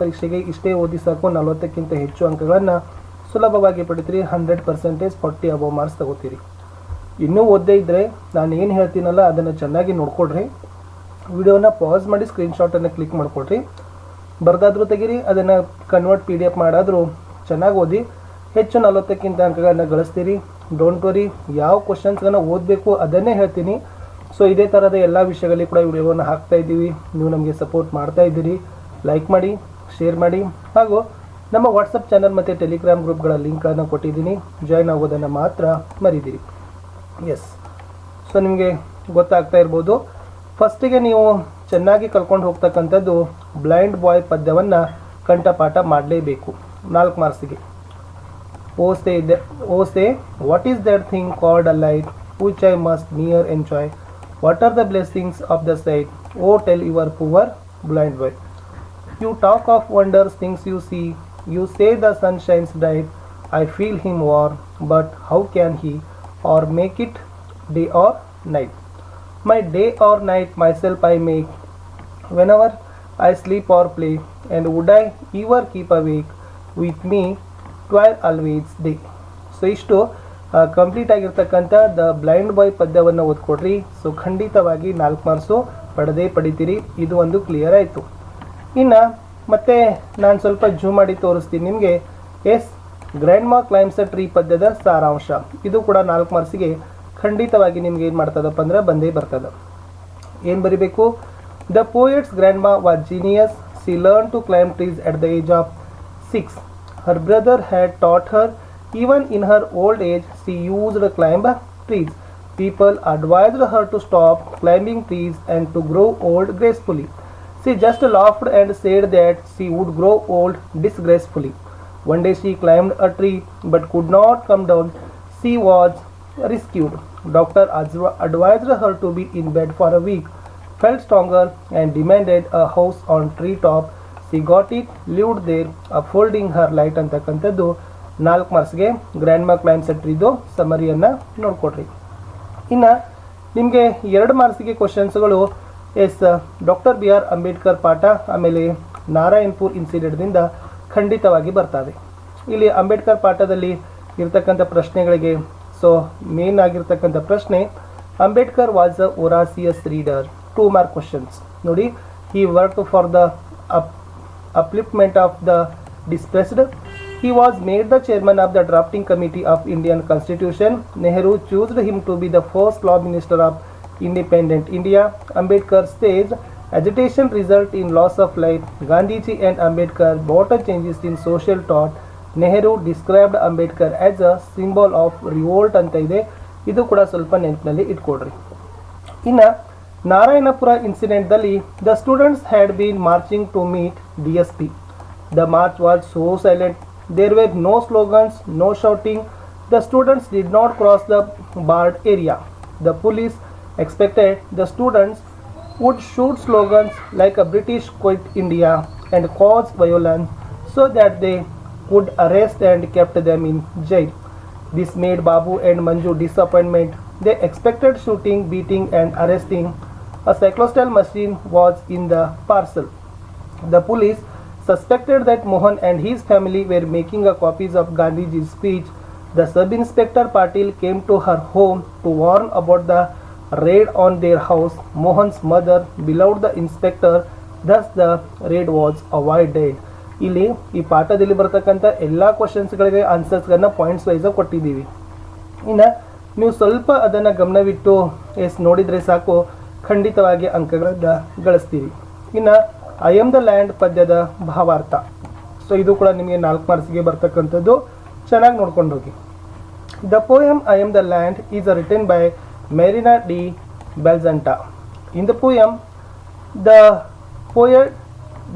ಪರೀಕ್ಷೆಗೆ ಇಷ್ಟೇ ಓದಿ ಸಾಕು, ನಲವತ್ತಕ್ಕಿಂತ ಹೆಚ್ಚು ಅಂಕಗಳನ್ನು ಸುಲಭವಾಗಿ ಪಡಿತೀರಿ hundred percentage forty above marks ತಗೋತೀರಿ. ಇನ್ನೂ ಓದದೇ ಇದ್ದರೆ ನಾನು ಏನು ಹೇಳ್ತೀನಲ್ಲ, ಅದನ್ನು ಚೆನ್ನಾಗಿ ನೋಡ್ಕೊಡ್ರಿ. ವಿಡಿಯೋನ ಪಾಸ್ ಮಾಡಿ ಸ್ಕ್ರೀನ್ಶಾಟನ್ನು ಕ್ಲಿಕ್ ಮಾಡ್ಕೊಡ್ರಿ. ಬರ್ದಾದ್ರೂ ತೆಗೀರಿ, ಅದನ್ನು ಕನ್ವರ್ಟ್ ಪಿ ಡಿ ಎಫ್ ಮಾಡಾದರೂ ಚೆನ್ನಾಗಿ ಓದಿ, ಹೆಚ್ಚು ನಲವತ್ತಕ್ಕಿಂತ ಅಂಕಗಳನ್ನು ಗಳಿಸ್ತೀರಿ. ಡೋಂಟ್ ವರಿ ಯಾವ ಕ್ವಶನ್ಸ್ಗಳನ್ನ ಓದಬೇಕು ಅದನ್ನೇ ಹೇಳ್ತೀನಿ. ಸೊ ಇದೇ ಥರದ ಎಲ್ಲ ವಿಷಯಗಳಲ್ಲಿ ಕೂಡ ವಿಡಿಯೋವನ್ನು ಹಾಕ್ತಾ ಇದ್ದೀವಿ. ನೀವು ನಮಗೆ ಸಪೋರ್ಟ್ ಮಾಡ್ತಾ ಇದ್ದೀರಿ. ಲೈಕ್ ಮಾಡಿ. ಶೇರ್ ಮಾಡಿ. ಹಾಗೂ ನಮ್ಮ ವಾಟ್ಸಪ್ ಚಾನಲ್ ಮತ್ತು ಟೆಲಿಗ್ರಾಮ್ ಗ್ರೂಪ್ಗಳ ಲಿಂಕನ್ನು ಕೊಟ್ಟಿದ್ದೀನಿ. ಜಾಯ್ನ್ ಆಗೋದನ್ನು ಮಾತ್ರ ಮರಿದಿರಿ. ಎಸ್ ಸೊ ನಿಮಗೆ ಗೊತ್ತಾಗ್ತಾ ಇರ್ಬೋದು. ಫಸ್ಟಿಗೆ ನೀವು ಚೆನ್ನಾಗಿ ಕಲ್ಕೊಂಡು ಹೋಗ್ತಕ್ಕಂಥದ್ದು ಬ್ಲೈಂಡ್ ಬಾಯ್ ಪದ್ಯವನ್ನು ಕಂಠಪಾಠ ಮಾಡಲೇಬೇಕು. ನಾಲ್ಕು ಮಾರ್ಕ್ಸಿಗೆ ಓ ಇದೆ. The O say what is that thing called a light which I must ne'er enjoy what are the blessings of the sight O tell your poor blind boy You talk of wonders, things you see. You say the sun shines bright. I feel him warm, but how can he or make it day or night? My day or night myself I make. Whenever I sleep or play, and would I ever keep awake with me, twire always day. So ಇಷ್ಟು complete ಆಗಿರ್ತಕ್ಕಂಥ the blind boy ಪದ್ಯವನ್ನು ಓದ್ಕೊಡ್ರಿ so ಖಂಡಿತವಾಗಿ ನಾಲ್ಕು marks ಪಡೆದೇ ಪಡಿತೀರಿ ಇದು ಒಂದು clear ಆಯಿತು ಇನ್ನು ಮತ್ತೆ ನಾನು ಸ್ವಲ್ಪ ಜೂಮ್ ಮಾಡಿ ತೋರಿಸ್ತೀನಿ. ನಿಮಗೆ S grandma climbs tree ಪದ್ಯದ ಸಾರಾಂಶ. ಇದು ಕೂಡ ನಾಲ್ಕು ಮಾರ್ಕ್ಸಿಗೆ ಖಂಡಿತವಾಗಿ ನಿಮ್ಗೆ ಏನು ಮಾಡ್ತದಪ್ಪ ಅಂದ್ರೆ ಬಂದೇ ಬರ್ತದೆ. ಏನು ಬರಿಬೇಕು? The poet's grandma was genius she learn to climb trees at the age of six her brother had taught her even in her old age she used climb trees people advised her to stop climbing trees and to grow old gracefully She just laughed and said that she would grow old disgracefully. One day she climbed a tree but could not come down. She was rescued. Doctor advised her to be in bed for a week. Felt stronger and demanded a house on tree top. She got it, lived there, upholding her light ಅಂತಕ್ಕಂಥದ್ದು ನಾಲ್ಕು ಮಾರ್ಕ್ಸ್ಗೆ grand ಮಾ claims ಟ್ರೀದು ಸಮರಿಯನ್ನು ನೋಡ್ಕೊಡ್ರಿ ಇನ್ನು ನಿಮಗೆ ಎರಡು ಮಾರ್ಕ್ಸಿಗೆ ಕ್ವಶನ್ಸ್ಗಳು yes doctor B R Ambedkar ಪಾಠ ಆಮೇಲೆ ನಾರಾಯಣ್ಪುರ್ ಇನ್ಸಿಡೆಂಟ್ದಿಂದ ಖಂಡಿತವಾಗಿ ಬರ್ತವೆ ಇಲ್ಲಿ ಅಂಬೇಡ್ಕರ್ ಪಾಠದಲ್ಲಿ ಇರತಕ್ಕಂಥ ಪ್ರಶ್ನೆಗಳಿಗೆ, ಸೊ ಮೇನ್ ಆಗಿರ್ತಕ್ಕಂಥ ಪ್ರಶ್ನೆ, Ambedkar was a voracious reader two mark questions ನೋಡಿ he work for the up upliftment of the depressed he was made the chairman of the drafting committee of Indian constitution Nehru choosed him to be the first law minister of independent India. Ambedkar says agitation result in loss of life. Gandhiji and Ambedkar brought a changes in social thought. Nehru described Ambedkar as a symbol of revolt ಅಂತ ಇದೆ ಇದು ಕೂಡ ಸ್ವಲ್ಪ ನೆನಪಿನಲ್ಲಿ ಇಟ್ಕೊಡ್ರಿ ಇನ್ನು Narayanapura ಇನ್ಸಿಡೆಂಟ್ದಲ್ಲಿ the students had been marching to meet D S P the march was so silent there were no slogans no shouting the students did not cross the barred area the police expected the students would shoot slogans like a British quit India and cause violence so that they could arrest and kept them in jail. This made Babu and Manju disappointment. They expected shooting, beating and arresting. A cyclostyle machine was in the parcel. The police suspected that Mohan and his family were making copies of Gandhiji's speech. The sub-inspector Patil came to her home to warn about the raid on their house. Mohan's mother beloved the inspector, thus the raid was avoided. ಇಲ್ಲಿ ಈ ಪಾಠದಲ್ಲಿ ಬರ್ತಕ್ಕಂಥ ಎಲ್ಲ ಕ್ವಶನ್ಸ್ಗಳಿಗೆ ಆನ್ಸರ್ಸ್ಗಳನ್ನ points wise ಕೊಟ್ಟಿದ್ದೀವಿ ಇನ್ನು ನೀವು ಸ್ವಲ್ಪ ಅದನ್ನು ಗಮನವಿಟ್ಟು ಎಸ್ ನೋಡಿದರೆ ಸಾಕು ಖಂಡಿತವಾಗಿ ಅಂಕಗಳನ್ನು ಗಳಿಸ್ತೀವಿ ಇನ್ನು ಐ ಎಂ ದ ಲ್ಯಾಂಡ್ ಪದ್ಯದ ಭಾವಾರ್ಥ ಸೊ ಇದು ಕೂಡ ನಿಮಗೆ ನಾಲ್ಕು ಮಾರ್ಕ್ಸ್ಗೆ ಬರ್ತಕ್ಕಂಥದ್ದು ಚೆನ್ನಾಗಿ ನೋಡ್ಕೊಂಡು ಹೋಗಿ the poem I I the land is a written by Marina D. Belzanta. In the poem, the poet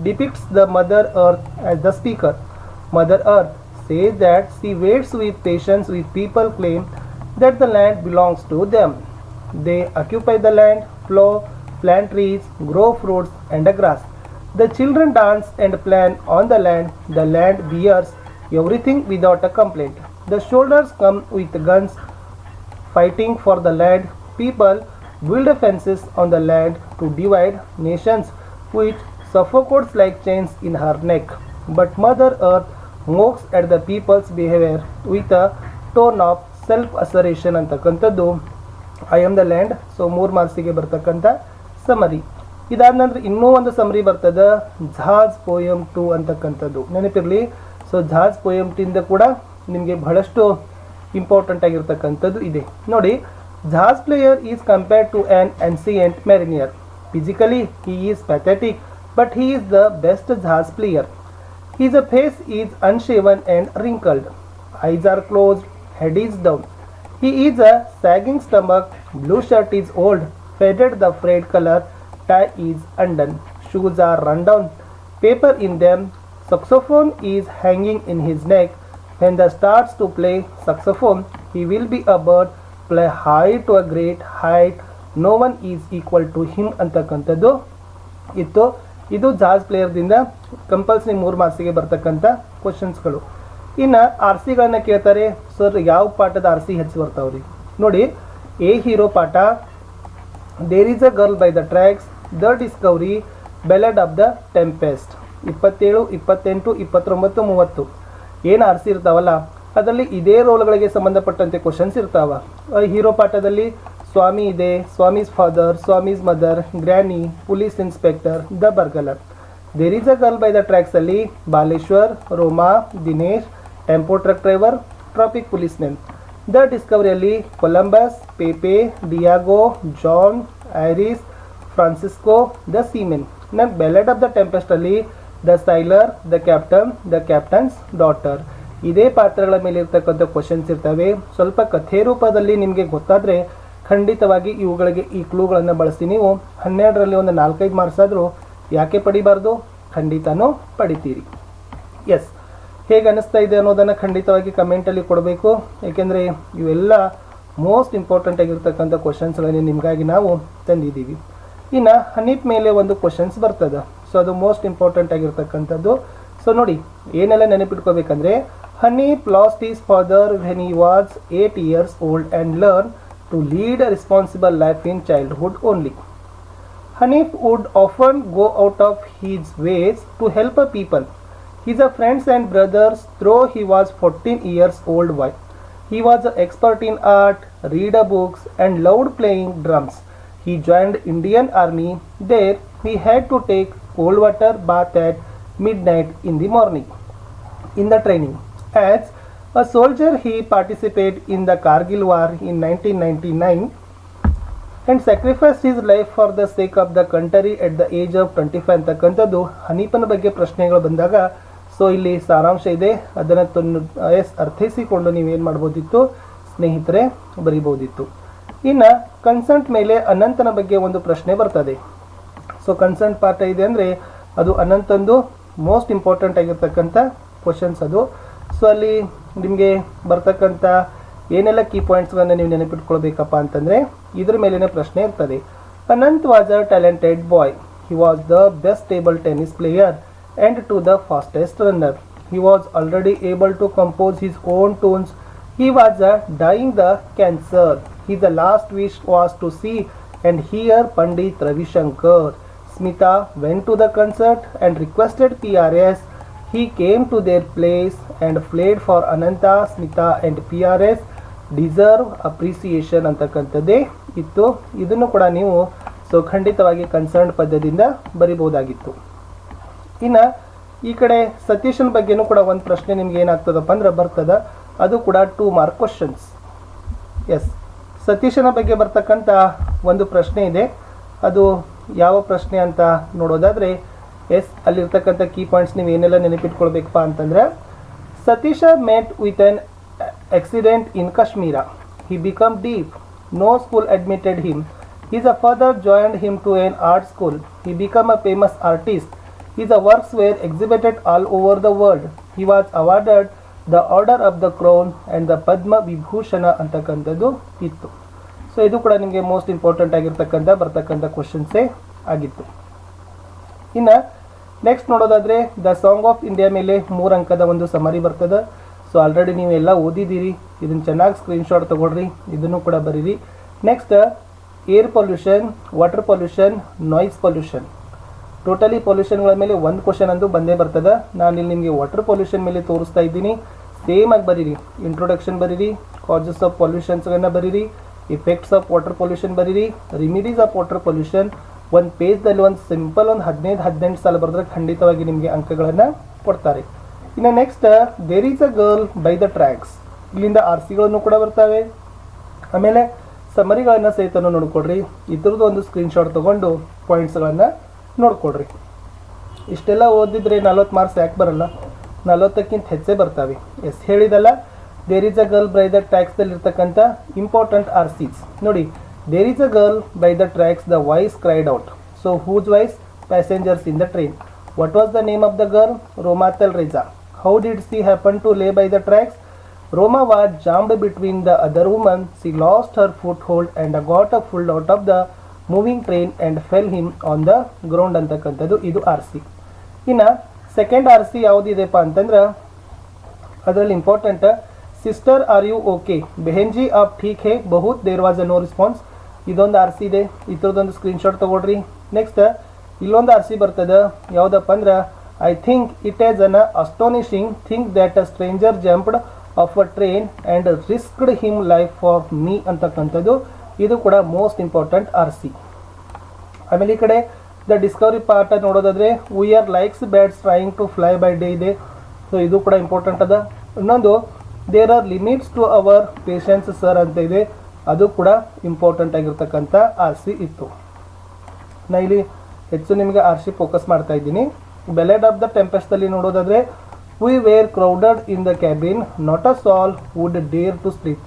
depicts the Mother Earth as the speaker. Mother Earth says that she waits with patience with people claim that the land belongs to them. They occupy the land, plow, plant trees, grow fruits and grass. The children dance and plan on the land. The land bears everything without a complaint. The soldiers come with guns fighting for the land. People build fences on the land to divide nations which suffocates like chains in her neck. But Mother Earth mocks at the people's behavior with a tone of self assertion ಅಂತಕ್ಕಂಥದ್ದು I am the land so ಮೂರು ಮಾರ್ಕ್ಸಿಗೆ ಬರ್ತಕ್ಕಂಥ summary ಇದಾದ ನಂತರ ಇನ್ನೂ ಒಂದು summary ಬರ್ತದೆ ಝಾಜ್ poem to ಅಂತಕ್ಕಂಥದ್ದು ನೆನಪಿರಲಿ ಸೊ ಝಾಜ್ ಪೋಯಮ್ ಟಿಂದ ಕೂಡ ನಿಮಗೆ ಬಹಳಷ್ಟು ಇಂಪಾರ್ಟೆಂಟ್ ಆಗಿರ್ತಕ್ಕಂಥದ್ದು ಇದೆ ನೋಡಿ jazz player is compared to an ancient mariner physically he is pathetic but he is the best jazz player His face is unshaven and wrinkled. Eyes are closed, head is down. He is a sagging stomach, blue shirt is old, faded the frayed color, tie is undone, shoes are run down, paper in them, saxophone is hanging in his neck. The starts to play saxophone, he will be a bird, play high to a great height, no one is equal to him ಅಂತಕ್ಕಂಥದ್ದು. ಇತ್ತು. ಇದು jazz ಪ್ಲೇಯರ್ದಿಂದ compulsory ಮೂರು ಮಾರ್ಕ್ಸಿಗೆ ಬರ್ತಕ್ಕಂಥ ಕ್ವಶನ್ಸ್ಗಳು ಇನ್ನು R ಸಿಗಳನ್ನ ಕೇಳ್ತಾರೆ. Sir ಯಾವ ಪಾಠದ ಆರ್ ಸಿ ಹೆಚ್ಚು ಬರ್ತಾವ್ರಿ? ನೋಡಿ ಎ ಹೀರೋ ಪಾಠ. There is a girl by the tracks the discovery ballad of the tempest ಇಪ್ಪತ್ತೇಳು ಇಪ್ಪತ್ತೆಂಟು ಇಪ್ಪತ್ತೊಂಬತ್ತು ಮೂವತ್ತು. ಏನು ಆರಿಸಿರ್ತಾವಲ್ಲ ಅದರಲ್ಲಿ ಇದೇ ರೋಲ್ಗಳಿಗೆ ಸಂಬಂಧಪಟ್ಟಂತೆ ಕ್ವಶನ್ಸ್ ಇರ್ತಾವ. ಹೀರೋ ಪಾಠದಲ್ಲಿ ಸ್ವಾಮಿ ಇದೆ Swami's father Swami's mother granny police inspector the burglar there is a girl by the tracks ಅಲ್ಲಿ Baleshwar, Roma, Dinesh tempo truck driver traffic police men the ಡಿಸ್ಕವರಿಯಲ್ಲಿ Columbus Pepe Diego John Iris Francisco the seamen ನನ್ನ ballad of the tempest ಅಲ್ಲಿ the sailor the captain the captain's daughter ಇದೇ ಪಾತ್ರಗಳ ಮೇಲೆ ಇರ್ತಕ್ಕಂಥ questions ಇರ್ತವೆ. ಸ್ವಲ್ಪ ಕಥೆ ರೂಪದಲ್ಲಿ ನಿಮಗೆ ಗೊತ್ತಾದರೆ ಖಂಡಿತವಾಗಿ ಇವುಗಳಿಗೆ ಈ ಕ್ಲೂಗಳನ್ನು ಬಳಸಿ ನೀವು. ಹನ್ನೆರಡರಲ್ಲಿ ಒಂದು ನಾಲ್ಕೈದು ಮಾರ್ಕ್ಸ್ ಆದರೂ ಯಾಕೆ ಪಡಿಬಾರ್ದು? ಖಂಡಿತನೂ ಪಡಿತೀರಿ. ಎಸ್ ಹೇಗೆ ಅನ್ನಿಸ್ತಾ ಇದೆ ಅನ್ನೋದನ್ನು ಖಂಡಿತವಾಗಿ ಕಮೆಂಟಲ್ಲಿ ಕೊಡಬೇಕು. ಏಕೆಂದರೆ ಇವೆಲ್ಲ ಮೋಸ್ಟ್ ಇಂಪಾರ್ಟೆಂಟ್ ಆಗಿರ್ತಕ್ಕಂಥ ಕ್ವಶನ್ಸ್ಗಳನ್ನೇ ನಿಮಗಾಗಿ ನಾವು ತಂದಿದ್ದೀವಿ. ಇನ್ನು ಹನೀಪ್ ಮೇಲೆ ಒಂದು ಕ್ವಶನ್ಸ್ ಬರ್ತದೆ. ಸೊ ಅದು ಮೋಸ್ಟ್ ಇಂಪಾರ್ಟೆಂಟ್ ಆಗಿರ್ತಕ್ಕಂಥದ್ದು ಸೊ ನೋಡಿ ಏನೆಲ್ಲ ನೆನಪಿಟ್ಕೋಬೇಕಂದ್ರೆ Hanif lost his father when he was eight years old and learn to lead a responsible life in childhood only. Hanif would often go out of his ways to help a people. His friends and brothers, though he was 14 years old, why? He was an expert in art, read books, and loved playing drums. He joined Indian Army. There, he had to take cold water bath at midnight in the morning. In the training, as a soldier, he participated in the Kargil War in 1999 and sacrificed his life for the sake of the country at the age of 25 ಅಂತಕ್ಕಂಥದ್ದು ಹನೀಪನ ಬಗ್ಗೆ ಪ್ರಶ್ನೆಗಳು ಬಂದಾಗ so ಇಲ್ಲಿ ಸಾರಾಂಶ ಇದೆ ಅದನ್ನು ತನ್ನ S ಅರ್ಥೈಸಿಕೊಂಡು ನೀವೇನು ಮಾಡ್ಬೋದಿತ್ತು ಸ್ನೇಹಿತರೆ ಬರಿಬೋದಿತ್ತು ಇನ್ನು ಕನ್ಸಂಟ್ ಮೇಲೆ ಅನಂತನ ಬಗ್ಗೆ ಒಂದು ಪ್ರಶ್ನೆ ಬರ್ತದೆ ಸೊ ಕನ್ಸರ್ನ್ ಪಾರ್ಟ್ ಇದೆ ಅಂದರೆ ಅದು ಅನಂತಂದು ಮೋಸ್ಟ್ ಇಂಪಾರ್ಟೆಂಟ್ ಆಗಿರ್ತಕ್ಕಂಥ ಕ್ವಶನ್ಸ್ ಅದು. ಸೊ ಅಲ್ಲಿ ನಿಮಗೆ ಬರ್ತಕ್ಕಂಥ ಏನೆಲ್ಲ ಕೀ ಪಾಯಿಂಟ್ಸ್ಗಳನ್ನು ನೀವು ನೆನಪಿಟ್ಕೊಳ್ಬೇಕಪ್ಪ ಅಂತಂದರೆ ಇದ್ರ ಮೇಲಿನ ಪ್ರಶ್ನೆ ಇರ್ತದೆ. Ananth was a talented boy he was the best table tennis player and to the fastest runner he was already able to compose his own tunes he was a dying the cancer he the last wish was to see and hear Pandit Ravishankar Smita went to the concert and requested PRS. he came to their place and played for Ananta, Smita and PRS deserve appreciation ಅಂತಕ್ಕಂಥದ್ದೇ ಇತ್ತು. ಇದನ್ನು ಕೂಡ ನೀವು so ಖಂಡಿತವಾಗಿ concern ಪದ್ಯದಿಂದ ಬರಿಬೋದಾಗಿತ್ತು ಇನ್ನು ಈ ಕಡೆ ಸತೀಶನ ಬಗ್ಗೆನೂ ಕೂಡ ಒಂದು ಪ್ರಶ್ನೆ ನಿಮ್ಗೆ ಏನಾಗ್ತದಪ್ಪ ಅಂದ್ರೆ ಬರ್ತದ. ಅದು ಕೂಡ ಟೂ ಮಾರ್ಕ್ ಕ್ವಶನ್ಸ್ ಎಸ್ ಸತೀಶನ ಬಗ್ಗೆ ಬರ್ತಕ್ಕಂಥ ಒಂದು ಪ್ರಶ್ನೆ ಇದೆ. ಅದು ಯಾವ ಪ್ರಶ್ನೆ ಅಂತ ನೋಡೋದಾದರೆ, ಎಸ್, ಅಲ್ಲಿರ್ತಕ್ಕಂಥ ಕೀ ಪಾಯಿಂಟ್ಸ್ ನೀವು ಏನೆಲ್ಲ ನೆನಪಿಟ್ಕೊಳ್ಬೇಕಪ್ಪ ಅಂತಂದರೆ, Satish met with an accident in Kashmir he become deaf no school admitted him his a father joined him to an art school he become a famous artist his a works were exhibited all over the world he was awarded the order of the crown and the Padma Vibhushan ಅಂತಕ್ಕಂಥದ್ದು ಇತ್ತು. So ಇದು ಕೂಡ ನಿಮಗೆ most important ಆಗಿರ್ತಕ್ಕಂಥ ಬರ್ತಕ್ಕಂಥ ಕ್ವಶನ್ಸೇ ಆಗಿತ್ತು. ಇನ್ನು next ನೋಡೋದಾದರೆ ದ ಸಾಂಗ್ ಆಫ್ ಇಂಡಿಯಾ ಮೇಲೆ ಮೂರು ಅಂಕದ ಒಂದು ಸಮರಿ ಬರ್ತದೆ. ಸೊ ಆಲ್ರೆಡಿ ನೀವು ಎಲ್ಲ ಓದಿದ್ದೀರಿ. ಇದನ್ನು ಚೆನ್ನಾಗಿ ಸ್ಕ್ರೀನ್ಶಾಟ್ ತೊಗೊಳ್ರಿ. ಇದನ್ನು ಕೂಡ ಬರೀರಿ. Next air pollution water pollution noise pollution totally ಪೊಲ್ಯೂಷನ್ಗಳ ಮೇಲೆ ಒಂದು ಕ್ವಶನ್ ಅಂತೂ ಬಂದೇ ಬರ್ತದೆ. ನಾನು ಇಲ್ಲಿ ನಿಮಗೆ ವಾಟರ್ ಪೊಲ್ಯೂಷನ್ ಮೇಲೆ ತೋರಿಸ್ತಾ ಇದ್ದೀನಿ. ಸೇಮ್ ಆಗಿ ಬರೀರಿ. ಇಂಟ್ರೊಡಕ್ಷನ್ ಬರೀರಿ. ಕಾಜಸ್ ಆಫ್ ಪೊಲ್ಯೂಷನ್ಸ್ಗಳನ್ನ ಬರೀರಿ. ಇಫೆಕ್ಟ್ಸ್ ಆಫ್ ವಾಟರ್ ಪೊಲ್ಯೂಷನ್ ಬರೀರಿ. ರಿಮಿಡೀಸ್ ಆಫ್ ವಾಟರ್ ಪೊಲ್ಯೂಷನ್ ಒಂದು ಪೇಜ್ದಲ್ಲಿ ಒಂದು ಸಿಂಪಲ್ ಒಂದು ಹದಿನೈದು, ಹದಿನೆಂಟು ಸಾಲ ಬರೆದ್ರೆ ಖಂಡಿತವಾಗಿ ನಿಮಗೆ ಅಂಕಗಳನ್ನು ಕೊಡ್ತಾರೆ. ಇನ್ನು next there is a girl by the tracks ಇಲ್ಲಿಂದ ಆರ್ ಸಿಗಳನ್ನು ಕೂಡ ಬರ್ತವೆ. ಆಮೇಲೆ ಸಮರಿಗಳನ್ನು ಸಹಿತ ನೋಡ್ಕೊಡ್ರಿ. ಇದ್ರದ್ದು ಒಂದು ಸ್ಕ್ರೀನ್ಶಾಟ್ ತೊಗೊಂಡು ಪಾಯಿಂಟ್ಸ್ಗಳನ್ನು ನೋಡ್ಕೊಡ್ರಿ. ಇಷ್ಟೆಲ್ಲ ಓದಿದ್ರೆ ನಲ್ವತ್ತು ಮಾರ್ಕ್ಸ್ ಯಾಕೆ ಬರಲ್ಲ? ನಲ್ವತ್ತಕ್ಕಿಂತ ಹೆಚ್ಚೇ ಬರ್ತವೆ. ಎಸ್ ಹೇಳಿದಲ್ಲ there is a girl by the ಟ್ರ್ಯಾಕ್ಸ್ದಲ್ಲಿ ಇರ್ತಕ್ಕಂಥ ಇಂಪಾರ್ಟೆಂಟ್ ಆರ್ ಸೀಸ್ ನೋಡಿ there is a girl by the tracks the voice cried out so whose voice passengers in the train what was the name of the girl ರೋಮಾತಲ್ Reza how did she happen to lay by the tracks Roma was jammed between the other women. She lost her foothold and got a full out of the moving train and fell him on the ground ಅಂತಕ್ಕಂಥದ್ದು. ಇದು R C ಇನ್ನು second R C ಯಾವುದಿದೆಪ್ಪ ಅಂತಂದ್ರೆ, ಅದರಲ್ಲಿ important sister, are you okay? Behenji ಆಫ್ ಠೀಕ್ ಹೇ? ಬಹುತ್ there was a no response ಇದೊಂದು ಆರ್ ಸಿ ಇದೆ. ಇದ್ರದ್ದೊಂದು ಸ್ಕ್ರೀನ್ಶಾಟ್ ತಗೊಳ್ರಿ. ನೆಕ್ಸ್ಟ್ ಇಲ್ಲೊಂದು ಆರ್ ಸಿ ಬರ್ತದೆ. ಯಾವುದಪ್ಪ ಅಂದ್ರೆ I think it is an astonishing thing that a stranger jumped off a train and risked him life for me ಅಂತಕ್ಕಂಥದ್ದು. ಇದು ಕೂಡ ಮೋಸ್ಟ್ ಇಂಪಾರ್ಟೆಂಟ್ ಆರ್ ಸಿ. ಆಮೇಲೆ ಈ ಕಡೆ ದ ಡಿಸ್ಕವರಿ ಪಾರ್ಟ್ ನೋಡೋದಾದ್ರೆ we are like birds trying to fly by day ಇದೆ. So ಇದು ಕೂಡ ಇಂಪಾರ್ಟೆಂಟ್ ಅದ. ಇನ್ನೊಂದು there are limits to our patience sir ಅಂತ ಇದೆ. ಅದು ಕೂಡ ಇಂಪಾರ್ಟೆಂಟ್ ಆಗಿರ್ತಕ್ಕಂಥ ಆರ್ ಸಿ ಇತ್ತು. ನಾ ಇಲ್ಲಿ ಹೆಚ್ಚು ನಿಮಗೆ ಆರ್ ಸಿ ಫೋಕಸ್ ಮಾಡ್ತಾ ಇದ್ದೀನಿ. ಬೆಲೆಡ್ ಆಫ್ ದ ಟೆಂಪೆಸ್ಟಲ್ಲಿ ನೋಡೋದಾದ್ರೆ we were crowded in the cabin not a soul would dare to sleep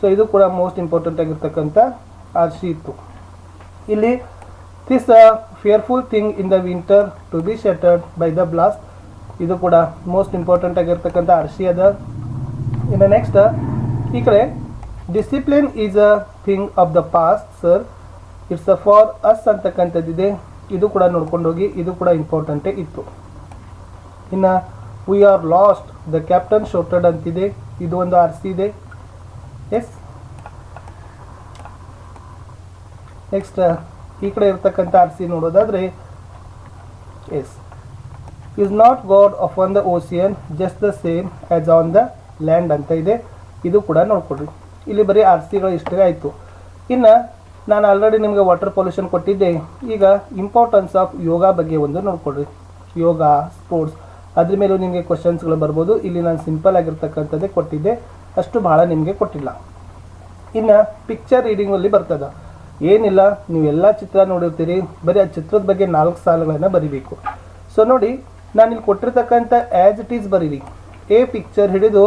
so ಇದು ಕೂಡ ಮೋಸ್ಟ್ ಇಂಪಾರ್ಟೆಂಟ್ ಆಗಿರ್ತಕ್ಕಂಥ ಆರ್ ಸಿ ಇತ್ತು. ಇಲ್ಲಿ this fearful thing in the winter to be shattered by the blast ಇದು ಕೂಡ most important ಆಗಿರ್ತಕ್ಕಂಥ R C ಅದ ಇನ್ನು ನೆಕ್ಸ್ಟ್ ಈ ಕಡೆ discipline is a thing of the past sir it's a for us ಅಂತಕ್ಕಂಥದ್ದಿದೆ ಇದು ಕೂಡ ನೋಡ್ಕೊಂಡು ಹೋಗಿ, ಇದು ಕೂಡ ಇಂಪಾರ್ಟೆಂಟೇ ಇತ್ತು. ಇನ್ನು we are lost the captain shouted ಅಂತಿದೆ. ಇದು ಒಂದು ಆರ್ ಸಿ ಇದೆ. ಎಸ್ ನೆಕ್ಸ್ಟ್ ಈ ಕಡೆ ಇರ್ತಕ್ಕಂಥ ಆರ್ ಸಿ ನೋಡೋದಾದ್ರೆ yes is not God upon the ocean just the same as on the land ಅಂತ ಇದೆ. ಇದು ಕೂಡ ನೋಡ್ಕೊಡ್ರಿ ಇಲ್ಲಿ ಬರೀ ಆರ್ ಇಷ್ಟೇ ಆಯಿತು. ಇನ್ನು ನಾನು ಆಲ್ರೆಡಿ ನಿಮಗೆ ವಾಟರ್ ಪೊಲ್ಯೂಷನ್ ಕೊಟ್ಟಿದ್ದೆ. ಈಗ ಇಂಪಾರ್ಟೆನ್ಸ್ ಆಫ್ ಯೋಗ ಬಗ್ಗೆ ಒಂದು ನೋಡ್ಕೊಡ್ರಿ ಯೋಗ ಸ್ಪೋರ್ಟ್ಸ್ ಅದ್ರ ಮೇಲೂ ನಿಮಗೆ ಕ್ವಶನ್ಸ್ಗಳು ಬರ್ಬೋದು. ಇಲ್ಲಿ ನಾನು ಸಿಂಪಲ್ ಆಗಿರ್ತಕ್ಕಂಥದ್ದೇ ಕೊಟ್ಟಿದ್ದೆ. ಅಷ್ಟು ಭಾಳ ನಿಮಗೆ ಕೊಟ್ಟಿಲ್ಲ. ಇನ್ನು ಪಿಕ್ಚರ್ ರೀಡಿಂಗಲ್ಲಿ ಬರ್ತದೆ. ಏನಿಲ್ಲ ನೀವೆಲ್ಲ ಚಿತ್ರ ನೋಡಿರ್ತೀರಿ. ಬರೀ ಆ ಚಿತ್ರದ ಬಗ್ಗೆ ನಾಲ್ಕು ಸಾಲುಗಳನ್ನು ಬರಿಬೇಕು. ಸೊ ನೋಡಿ ನಾನು ಇಲ್ಲಿ ಕೊಟ್ಟಿರ್ತಕ್ಕಂಥ ಆ್ಯಸ್ ಇಟ್ ಈಸ್ ಬರೀರಿ. ಎ ಪಿಕ್ಚರ್ ಹಿಡಿದು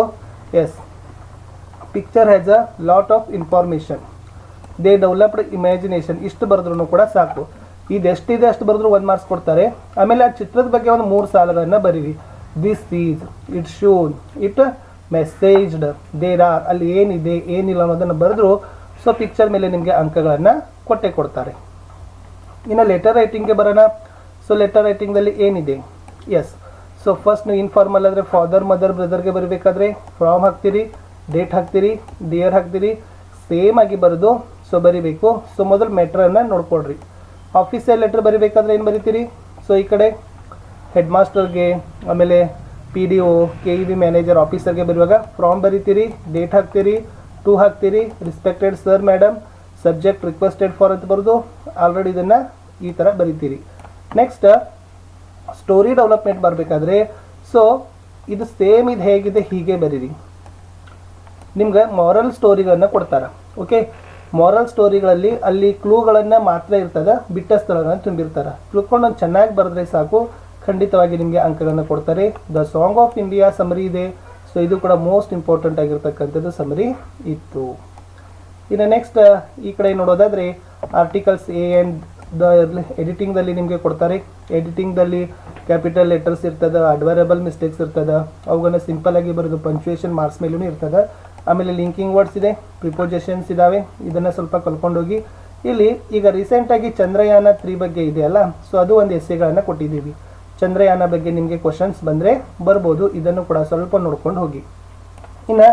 yes picture has a lot of information they developed imagination ಇಷ್ಟು ಬರೆದ್ರೂ ಕೂಡ ಸಾಕು. ಇದು ಎಷ್ಟಿದೆ ಅಷ್ಟು ಬರೆದ್ರು ಒಂದು ಮಾರ್ಕ್ಸ್ ಕೊಡ್ತಾರೆ. ಆಮೇಲೆ ಆ ಚಿತ್ರದ ಬಗ್ಗೆ ಒಂದು ಮೂರು ಸಾಲುಗಳನ್ನು ಬರೀರಿ. This is it shown it messaged there are ಅಲ್ಲಿ ಏನಿದೆ, ಏನಿಲ್ಲ ಅನ್ನೋದನ್ನು ಬರೆದ್ರು ಸೊ ಪಿಕ್ಚರ್ ಮೇಲೆ ನಿಮಗೆ ಅಂಕಗಳನ್ನು ಕೊಟ್ಟೆ ಕೊಡ್ತಾರೆ. ಇನ್ನು ಲೆಟರ್ ರೈಟಿಂಗ್ಗೆ ಬರೋಣ. ಸೊ ಲೆಟರ್ ರೈಟಿಂಗ್ದಲ್ಲಿ ಏನಿದೆ? ಎಸ್ ಸೊ ಫಸ್ಟ್ ನೀವು ಇನ್ಫಾರ್ಮಲ್ ಆದರೆ ಫಾದರ್ ಮದರ್ ಬ್ರದರ್ಗೆ ಬರಬೇಕಾದ್ರೆ ಫ್ರಾಮ್ ಹಾಕ್ತೀರಿ ಡೇಟ್ ಹಾಕ್ತೀರಿ ಡಿಯರ್ ಹಾಕ್ತೀರಿ ಸೇಮ್ ಆಗಿ ಬರೆದು ಸೊ ಬರಿಬೇಕು. ಸೊ ಮೊದಲು ಮೆಟ್ರನ್ನು ನೋಡ್ಕೊಳ್ರಿ. ಆಫೀಸಿಯಲ್ ಲೆಟ್ರ್ ಬರಿಬೇಕಾದ್ರೆ ಏನು ಬರಿತೀರಿ? ಸೊ ಈ ಕಡೆ ಹೆಡ್ ಮಾಸ್ಟರ್ಗೆ ಆಮೇಲೆ P D O K E B manager ಆಫೀಸರ್ಗೆ ಬರುವಾಗ ಫ್ರಾಮ್ ಬರಿತೀರಿ ಡೇಟ್ ಹಾಕ್ತೀರಿ ಟು ಹಾಕ್ತೀರಿ respected sir madam subject requested for ಅಂತ ಬರೆದು. ಆಲ್ರೆಡಿ ಇದನ್ನು ಈ ಥರ ಬರಿತೀರಿ. ನೆಕ್ಸ್ಟ್ ಸ್ಟೋರಿ ಡೆವಲಪ್ಮೆಂಟ್ ಬರಬೇಕಾದ್ರೆ ಸೊ ಇದು ಸೇಮ್ ಇದು ಹೇಗಿದೆ, ಹೀಗೆ ಬರೀರಿ. ನಿಮ್ಗೆ ಮಾರಲ್ ಸ್ಟೋರಿಗಳನ್ನು ಕೊಡ್ತಾರೆ ಓಕೆ ಮಾರಲ್ ಸ್ಟೋರಿಗಳಲ್ಲಿ ಅಲ್ಲಿ ಕ್ಲೂಗಳನ್ನು ಮಾತ್ರ ಇರ್ತದೆ, ಬಿಟ್ಟ ಸ್ಥಳಗಳನ್ನು ತುಂಬಿರ್ತಾರೆ. ತಿಳ್ಕೊಂಡು ಚೆನ್ನಾಗಿ ಬರೆದ್ರೆ ಸಾಕು, ಖಂಡಿತವಾಗಿ ನಿಮಗೆ ಅಂಕಗಳನ್ನು ಕೊಡ್ತಾರೆ. The song of India summary ಇದೆ. ಸೊ ಇದು ಕೂಡ ಮೋಸ್ಟ್ ಇಂಪಾರ್ಟೆಂಟ್ ಆಗಿರ್ತಕ್ಕಂಥದ್ದು ಸಮರಿ ಇತ್ತು. ಇನ್ನು ನೆಕ್ಸ್ಟ್ ಈ ಕಡೆ ನೋಡೋದಾದರೆ ಆರ್ಟಿಕಲ್ಸ್ ಎ ಆ್ಯಂಡ್ ದ ಎಡಿಟಿಂಗ್ದಲ್ಲಿ ನಿಮಗೆ ಕೊಡ್ತಾರೆ. ಎಡಿಟಿಂಗ್ದಲ್ಲಿ ಕ್ಯಾಪಿಟಲ್ ಲೆಟರ್ಸ್ ಇರ್ತದೆ, ಅಡ್ವೈರಬಲ್ ಮಿಸ್ಟೇಕ್ಸ್ ಇರ್ತದೆ ಅವುಗಳನ್ನ ಸಿಂಪಲ್ ಆಗಿ ಬರೋದು ಪಂಚುಯೇಷನ್ ಮಾರ್ಕ್ಸ್ ಮೇಲೂ ಇರ್ತದೆ. ಆಮೇಲೆ ಲಿಂಕಿಂಗ್ ವರ್ಡ್ಸ್ ಇದೆ, ಪ್ರಿಪೋಸಿಷನ್ಸ್ ಇದ್ದಾವೆ ಇದನ್ನು ಸ್ವಲ್ಪ ಕಲ್ಕೊಂಡೋಗಿ. ಇಲ್ಲಿ ಈಗ ರೀಸೆಂಟಾಗಿ ಚಂದ್ರಯಾನ ತ್ರೀ ಬಗ್ಗೆ ಇದೆಯಲ್ಲ ಸೊ ಅದು ಒಂದು ಎಸ್ಸೆಗಳನ್ನು ಕೊಟ್ಟಿದ್ದೀವಿ. ಚಂದ್ರಯಾನ ಬಗ್ಗೆ ನಿಮಗೆ ಕ್ವಶನ್ಸ್ ಬಂದರೆ ಬರ್ಬೋದು, ಇದನ್ನು ಕೂಡ ಸ್ವಲ್ಪ ನೋಡ್ಕೊಂಡು ಹೋಗಿ. ಇನ್ನು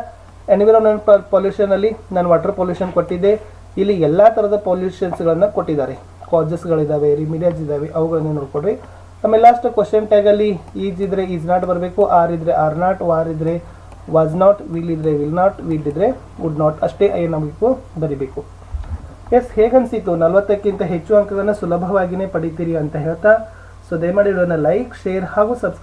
ಎನ್ವಿರಾನ್ಮೆಂಟ್ ಪೊಲ್ಯೂಷನಲ್ಲಿ ನಾನು ವಾಟರ್ ಪೊಲ್ಯೂಷನ್ ಕೊಟ್ಟಿದ್ದೆ, ಇಲ್ಲಿ ಎಲ್ಲ ಥರದ ಪೊಲ್ಯೂಷನ್ಸ್ಗಳನ್ನು ಕೊಟ್ಟಿದ್ದಾರೆ. ಕಾಜಸ್ಗಳಿದ್ದಾವೆ ರಿಮಿಡಿಯಸ್ ಇದ್ದಾವೆ ಅವುಗಳನ್ನ ನೋಡ್ಕೊಡ್ರಿ ಆಮೇಲೆ ಲಾಸ್ಟ್ ಕ್ವಶನ್ ಟ್ಯಾಗಲ್ಲಿ ಈಜ್ ಇದ್ರೆ ಈಜ್ ನಾಟ್ ಬರಬೇಕು, ಆರ್ ಇದ್ರೆ ಆರ್ ನಾಟ್, ವಾರ್ ಇದ್ರೆ ವಾಸ್ ನಾಟ್ ವಿಲ್ ಇದ್ರೆ ವಿಲ್ ನಾಟ್ ವಿಲ್ ಇದ್ರೆ ವುಡ್ ನಾಟ್ ಅಷ್ಟೇ ಏನಾಗಬೇಕು ಬರಿಬೇಕು. ಎಸ್ ಹೇಗನ್ಸಿತ್ತು ನಲವತ್ತಕ್ಕಿಂತ ಹೆಚ್ಚು ಅಂಕಗಳನ್ನ ಸುಲಭವಾಗಿನೇ ಪಡಿತೀರಿ ಅಂತ ಹೇಳ್ತಾ. ಸೊ ದಯಮಾಡಿ ಲೈಕ್ ಶೇರ್ ಹಾಗೂ ಸಬ್ಸ್ಕ್ರೈಬ್